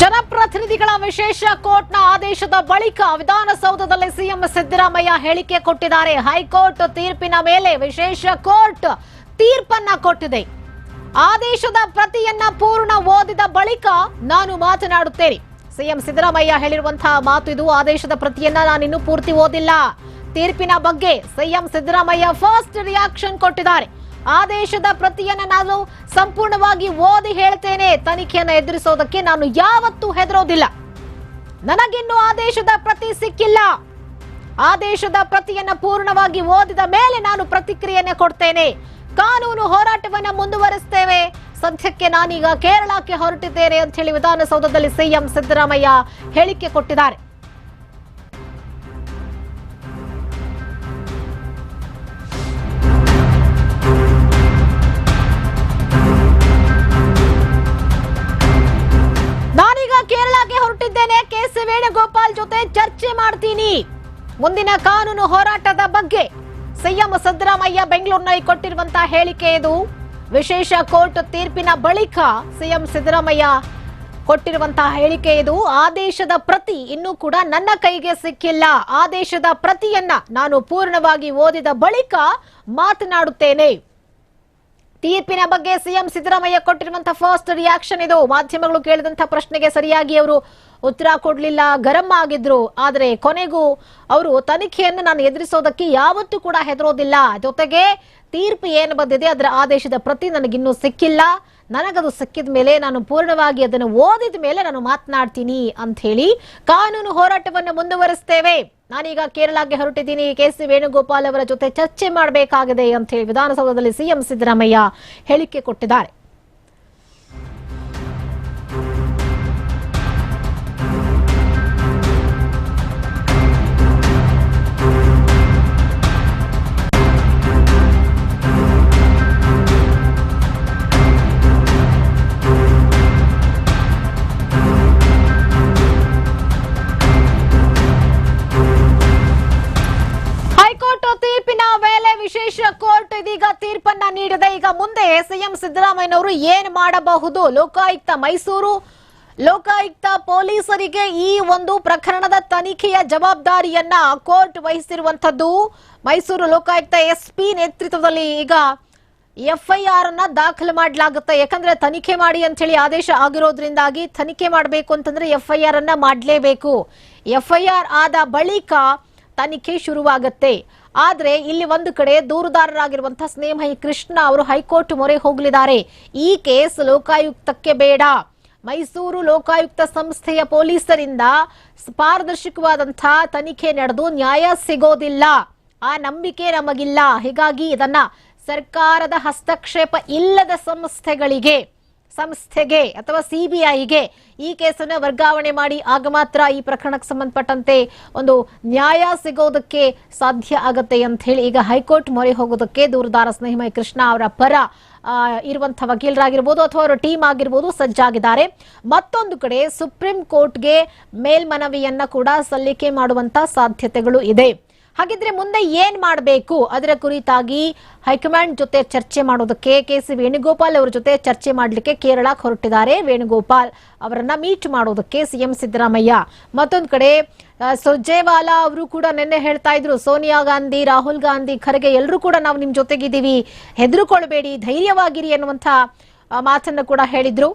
ಜನಪ್ರತಿನಿಧಿಗಳ ವಿಶೇಷ ಕೋರ್ಟ್ನ ಆದೇಶದ ಬಳಿಕ ವಿಧಾನಸೌಧದಲ್ಲಿ ಸಿಎಂ ಸಿದ್ದರಾಮಯ್ಯ ಹೇಳಿಕೆ ಕೊಟ್ಟಿದ್ದಾರೆ. ಹೈಕೋರ್ಟ್ ತೀರ್ಪಿನ ಮೇಲೆ ವಿಶೇಷ ಕೋರ್ಟ್ ತೀರ್ಪನ್ನ ಕೊಟ್ಟಿದೆ. ಆದೇಶದ ಪ್ರತಿಯನ್ನ ಪೂರ್ಣ ಓದಿದ ಬಳಿಕ ನಾನು ಮಾತನಾಡುತ್ತೇನೆ. ಸಿಎಂ ಸಿದ್ದರಾಮಯ್ಯ ಹೇಳಿರುವಂತಹ ಮಾತು ಇದು. ಆದೇಶದ ಪ್ರತಿಯನ್ನ ನಾನಿನ್ನೂ ಪೂರ್ತಿ ಓದಿಲ್ಲ. ತೀರ್ಪಿನ ಬಗ್ಗೆ ಸಿಎಂ ಸಿದ್ದರಾಮಯ್ಯ ಫಸ್ಟ್ ರಿಯಾಕ್ಷನ್ ಕೊಟ್ಟಿದ್ದಾರೆ. ಆದೇಶದ ಪ್ರತಿಯನ್ನ ನಾನು ಸಂಪೂರ್ಣವಾಗಿ ಓದಿ ಹೇಳ್ತೇನೆ. ತನಿಖೆಯನ್ನು ಎದುರಿಸೋದಕ್ಕೆ ನಾನು ಯಾವತ್ತೂ ಹೆದರೋದಿಲ್ಲ. ನನಗಿನ್ನೂ ಆದೇಶದ ಪ್ರತಿ ಸಿಕ್ಕಿಲ್ಲ. ಆದೇಶದ ಪ್ರತಿಯನ್ನ ಪೂರ್ಣವಾಗಿ ಓದಿದ ಮೇಲೆ ನಾನು ಪ್ರತಿಕ್ರಿಯೆಯನ್ನು ಕೊಡ್ತೇನೆ. ಕಾನೂನು ಹೋರಾಟವನ್ನ ಮುಂದುವರಿಸ್ತೇವೆ. ಸದ್ಯಕ್ಕೆ ನಾನೀಗ ಕೇರಳಕ್ಕೆ ಹೊರಟಿದ್ದೇನೆ ಅಂತ ಹೇಳಿ ವಿಧಾನಸೌಧದಲ್ಲಿ ಸಿಎಂ ಸಿದ್ದರಾಮಯ್ಯ ಹೇಳಿಕೆ ಕೊಟ್ಟಿದ್ದಾರೆ. ವೇಣುಗೋಪಾಲ್ ಜೊತೆ ಚರ್ಚೆ ಮಾಡ್ತೀನಿ. ಮುಂದಿನ ಕಾನೂನು ಹೋರಾಟದ ಬಗ್ಗೆ ಸಿಎಂ ಸಿದ್ದರಾಮಯ್ಯ ಬೆಂಗಳೂರಿನಲ್ಲಿ ಕೊಟ್ಟಿರುವಂತಹ ಹೇಳಿಕೆ ಇದು. ವಿಶೇಷ ಕೋರ್ಟ್ ತೀರ್ಪಿನ ಬಳಿಕ ಸಿಎಂ ಸಿದ್ದರಾಮಯ್ಯ ಕೊಟ್ಟಿರುವಂತಹ ಹೇಳಿಕೆ ಇದು. ಆದೇಶದ ಪ್ರತಿ ಇನ್ನೂ ಕೂಡ ನನ್ನ ಕೈಗೆ ಸಿಕ್ಕಿಲ್ಲ. ಆದೇಶದ ಪ್ರತಿಯನ್ನ ನಾನು ಪೂರ್ಣವಾಗಿ ಓದಿದ ಬಳಿಕ ಮಾತನಾಡುತ್ತೇನೆ. ತೀರ್ಪಿನ ಬಗ್ಗೆ ಸಿಎಂ ಸಿದ್ದರಾಮಯ್ಯ ಕೊಟ್ಟಿರುವಂತಹ ಫಸ್ಟ್ ರಿಯಾಕ್ಷನ್ ಇದು. ಮಾಧ್ಯಮಗಳು ಕೇಳಿದಂತಹ ಪ್ರಶ್ನೆಗೆ ಸರಿಯಾಗಿ ಅವರು ಉತ್ತರ ಕೊಡಲಿಲ್ಲ, ಗರಂ ಆಗಿದ್ರು. ಆದರೆ ಕೊನೆಗೂ ಅವರು ತನಿಖೆಯನ್ನು ನಾನು ಎದುರಿಸೋದಕ್ಕೆ ಯಾವತ್ತೂ ಕೂಡ ಹೆದರೋದಿಲ್ಲ. ಜೊತೆಗೆ ತೀರ್ಪು ಏನು ಬಂದಿದೆ, ಅದರ ಆದೇಶದ ಪ್ರತಿ ನನಗಿನ್ನೂ ಸಿಕ್ಕಿಲ್ಲ. ನನಗದು ಸಿಕ್ಕಿದ ಮೇಲೆ ನಾನು ಪೂರ್ಣವಾಗಿ ಅದನ್ನು ಓದಿದ ಮೇಲೆ ನಾನು ಮಾತನಾಡ್ತೀನಿ ಅಂತ ಹೇಳಿ ಕಾನೂನು ಹೋರಾಟವನ್ನು ಮುಂದುವರಿಸ್ತೇವೆ. ನಾನೀಗ ಕೇರಳಕ್ಕೆ ಹೊರಟಿದ್ದೀನಿ. ಕೆ ಸಿ ವೇಣುಗೋಪಾಲ್ ಅವರ ಜೊತೆ ಚರ್ಚೆ ಮಾಡಬೇಕಾಗಿದೆ ಅಂತ ಹೇಳಿ ವಿಧಾನಸೌಧದಲ್ಲಿ ಸಿಎಂ ಸಿದ್ದರಾಮಯ್ಯ ಹೇಳಿಕೆ ಕೊಟ್ಟಿದ್ದಾರೆ. ತೀರ್ಪಿನ ವೇಳೆ ವಿಶೇಷ ಕೋರ್ಟ್ ಇದೀಗ ತೀರ್ಪನ್ನ ನೀಡಿದೆ. ಈಗ ಮುಂದೆ ಸಿಎಂ ಸಿದ್ದರಾಮಯ್ಯನವರು ಏನ್ ಮಾಡಬಹುದು? ಲೋಕಾಯುಕ್ತ ಮೈಸೂರು, ಲೋಕಾಯುಕ್ತ ಪೊಲೀಸರಿಗೆ ಈ ಒಂದು ಪ್ರಕರಣದ ತನಿಖೆಯ ಜವಾಬ್ದಾರಿಯನ್ನ ಕೋರ್ಟ್ ವಹಿಸಿರುವಂತದ್ದು ಮೈಸೂರು ಲೋಕಾಯುಕ್ತ ಎಸ್ಪಿ ನೇತೃತ್ವದಲ್ಲಿ ಈಗ ಎಫ್ಐಆರ್ ಅನ್ನ ದಾಖಲು ಮಾಡಲಾಗುತ್ತೆ. ಯಾಕಂದ್ರೆ ತನಿಖೆ ಮಾಡಿ ಅಂತ ಹೇಳಿ ಆದೇಶ ಆಗಿರೋದ್ರಿಂದಾಗಿ ತನಿಖೆ ಮಾಡಬೇಕು ಅಂತಂದ್ರೆ ಎಫ್ಐಆರ್ ಅನ್ನ ಮಾಡಲೇಬೇಕು. ಎಫ್ಐಆರ್ ಆದ ಬಳಿಕ ತನಿಖೆ ಶುರುವಾಗತ್ತೆ. ಆದ್ರೆ ಇಲ್ಲಿ ಒಂದು ಕಡೆ ದೂರುದಾರರಾಗಿರುವಂತಹ ಸ್ನೇಹಿ ಕೃಷ್ಣ ಅವರು ಹೈಕೋರ್ಟ್ ಮೊರೆ ಹೋಗಲಿದ್ದಾರೆ. ಈ ಕೇಸ್ ಲೋಕಾಯುಕ್ತಕ್ಕೆ ಬೇಡ. ಮೈಸೂರು ಲೋಕಾಯುಕ್ತ ಸಂಸ್ಥೆಯ ಪೊಲೀಸರಿಂದ ಪಾರದರ್ಶಕವಾದಂತಹ ತನಿಖೆ ನಡೆದು ನ್ಯಾಯ ಸಿಗೋದಿಲ್ಲ. ಆ ನಂಬಿಕೆ ನಮಗಿಲ್ಲ. ಹೀಗಾಗಿ ಇದನ್ನ ಸರ್ಕಾರದ ಹಸ್ತಕ್ಷೇಪ ಇಲ್ಲದ ಸಂಸ್ಥೆಗಳಿಗೆ ಸಂಸ್ಥೆಗೆ ಅಥವಾ ಸಿಬಿಐಗೆ ಈ ಕೇಸನ್ನು ವರ್ಗಾವಣೆ ಮಾಡಿ ಆಗ ಮಾತ್ರ ಈ ಪ್ರಕರಣಕ್ಕೆ ಸಂಬಂಧಪಟ್ಟಂತೆ ಒಂದು ನ್ಯಾಯ ಸಿಗೋದಕ್ಕೆ ಸಾಧ್ಯ ಆಗತ್ತೆ ಅಂತ ಹೇಳಿ ಈಗ ಹೈಕೋರ್ಟ್ ಮೊರೆ ಹೋಗೋದಕ್ಕೆ ದೂರದಾರ ಸ್ನೇಹಿಮಯ ಕೃಷ್ಣ ಅವರ ಪರ ಇರುವಂತಹ ವಕೀಲರಾಗಿರ್ಬೋದು ಅಥವಾ ಅವರ ಟೀಮ್ ಆಗಿರ್ಬೋದು ಸಜ್ಜಾಗಿದ್ದಾರೆ. ಮತ್ತೊಂದು ಕಡೆ ಸುಪ್ರೀಂ ಕೋರ್ಟ್ಗೆ ಮೇಲ್ಮನವಿಯನ್ನ ಕೂಡ ಸಲ್ಲಿಕೆ ಮಾಡುವಂತ ಸಾಧ್ಯತೆಗಳು ಇದೆ. ಹಾಗಿದ್ರೆ ಮುಂದೆ ಏನ್ ಮಾಡಬೇಕು? ಅದರ ಕುರಿತಾಗಿ ಹೈಕಮಾಂಡ್ ಜೊತೆ ಚರ್ಚೆ ಮಾಡೋದಕ್ಕೆ ಕೆ ಸಿ ವೇಣುಗೋಪಾಲ್ ಅವರ ಜೊತೆ ಚರ್ಚೆ ಮಾಡಲಿಕ್ಕೆ ಕೇರಳಕ್ಕೆ ಹೊರಟಿದ್ದಾರೆ. ವೇಣುಗೋಪಾಲ್ ಅವರನ್ನ ಮೀಟ್ ಮಾಡೋದಕ್ಕೆ ಸಿಎಂ ಸಿದ್ದರಾಮಯ್ಯ. ಮತ್ತೊಂದು ಕಡೆ ಸುರ್ಜೇವಾಲಾ ಅವರು ಕೂಡ ನಿನ್ನೆ ಹೇಳ್ತಾ ಇದ್ರು, ಸೋನಿಯಾ ಗಾಂಧಿ, ರಾಹುಲ್ ಗಾಂಧಿ, ಖರ್ಗೆ ಎಲ್ಲರೂ ಕೂಡ ನಾವು ನಿಮ್ ಜೊತೆಗಿದ್ದೀವಿ. ಹೆದರುಕೊಳ್ಬೇಡಿ, ಧೈರ್ಯವಾಗಿರಿ ಅನ್ನುವಂಥ ಮಾತನ್ನು ಕೂಡ ಹೇಳಿದ್ರು.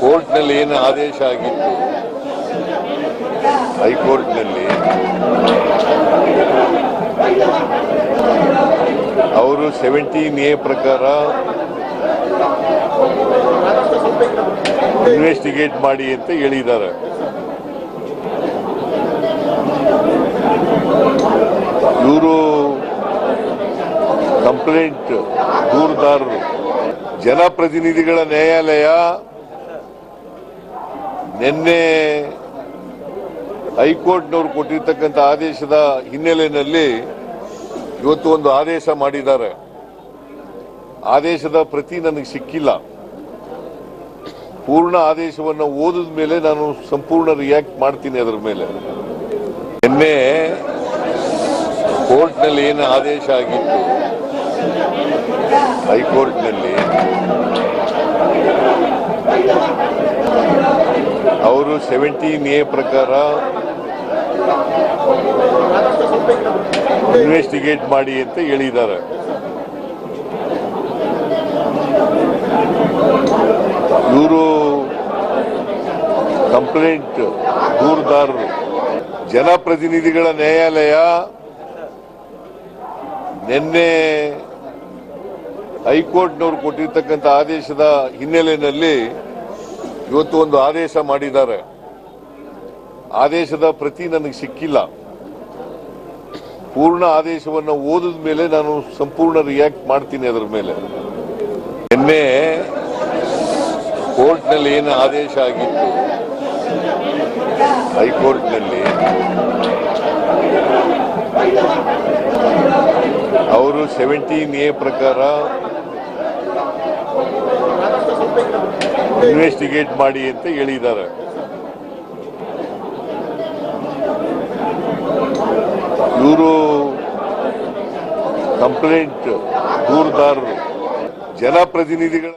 ಕೋರ್ಟ್ನಲ್ಲಿ ಏನು ಆದೇಶ ಆಗಿತ್ತು? ಹೈಕೋರ್ಟ್ನಲ್ಲಿ? ಅವರು ಸೆವೆಂಟೀನ್ ಎ ಪ್ರಕಾರ ಇನ್ವೆಸ್ಟಿಗೇಟ್ ಮಾಡಿ ಅಂತ ಹೇಳಿದ್ದಾರೆ. ಇವರು ಕಂಪ್ಲೇಂಟ್ ದೂರುದಾರರು. ಜನಪ್ರತಿನಿಧಿಗಳ ನ್ಯಾಯಾಲಯ ನಿನ್ನೆ ಹೈಕೋರ್ಟ್ನವರು ಕೊಟ್ಟಿರ್ತಕ್ಕಂಥ ಆದೇಶದ ಹಿನ್ನೆಲೆಯಲ್ಲಿ ಇವತ್ತು ಒಂದು ಆದೇಶ ಮಾಡಿದ್ದಾರೆ. ಆದೇಶದ ಪ್ರತಿ ನನಗೆ ಸಿಕ್ಕಿಲ್ಲ. ಪೂರ್ಣ ಆದೇಶವನ್ನು ಓದಿದ ಮೇಲೆ ನಾನು ಸಂಪೂರ್ಣ ರಿಯಾಕ್ಟ್ ಮಾಡ್ತೀನಿ ಅದರ ಮೇಲೆ. ನಿನ್ನೆ ಕೋರ್ಟ್ನಲ್ಲಿ ಏನು ಆದೇಶ ಆಗಿತ್ತು? ಹೈಕೋರ್ಟ್ನಲ್ಲಿ ಅವರು ಸೆವೆಂಟೀನ್ ಎ ಪ್ರಕಾರ ಇನ್ವೆಸ್ಟಿಗೇಟ್ ಮಾಡಿ ಅಂತ ಹೇಳಿದ್ದಾರೆ. ಇವರು ಕಂಪ್ಲೇಂಟ್ ದೂರುದಾರರು ಜನಪ್ರತಿನಿಧಿಗಳ ನ್ಯಾಯಾಲಯ ನಿನ್ನೆ ಹೈಕೋರ್ಟ್ನವರು ಕೊಟ್ಟಿರ್ತಕ್ಕಂಥ ಆದೇಶದ ಹಿನ್ನೆಲೆಯಲ್ಲಿ ಇವತ್ತು ಒಂದು ಆದೇಶ ಮಾಡಿದ್ದಾರೆ. ಆದೇಶದ ಪ್ರತಿ ನನಗೆ ಸಿಕ್ಕಿಲ್ಲ. ಪೂರ್ಣ ಆದೇಶವನ್ನು ಓದಿದ ಮೇಲೆ ನಾನು ಸಂಪೂರ್ಣ ರಿಯಾಕ್ಟ್ ಮಾಡ್ತೀನಿ ಅದರ ಮೇಲೆ. ನಿನ್ನೆ ಕೋರ್ಟ್ನಲ್ಲಿ ಏನು ಆದೇಶ ಆಗಿತ್ತು? ಹೈಕೋರ್ಟ್ನಲ್ಲಿ. ಅವರು ಸೆವೆಂಟೀನ್ ಎ ಪ್ರಕಾರ ಇನ್ವೆಸ್ಟಿಗೇಟ್ ಮಾಡಿ ಅಂತ ಹೇಳಿದ್ದಾರೆ. ಇವರು ಕಂಪ್ಲೇಂಟ್ ದೂರುದಾರರು ಜನಪ್ರತಿನಿಧಿಗಳ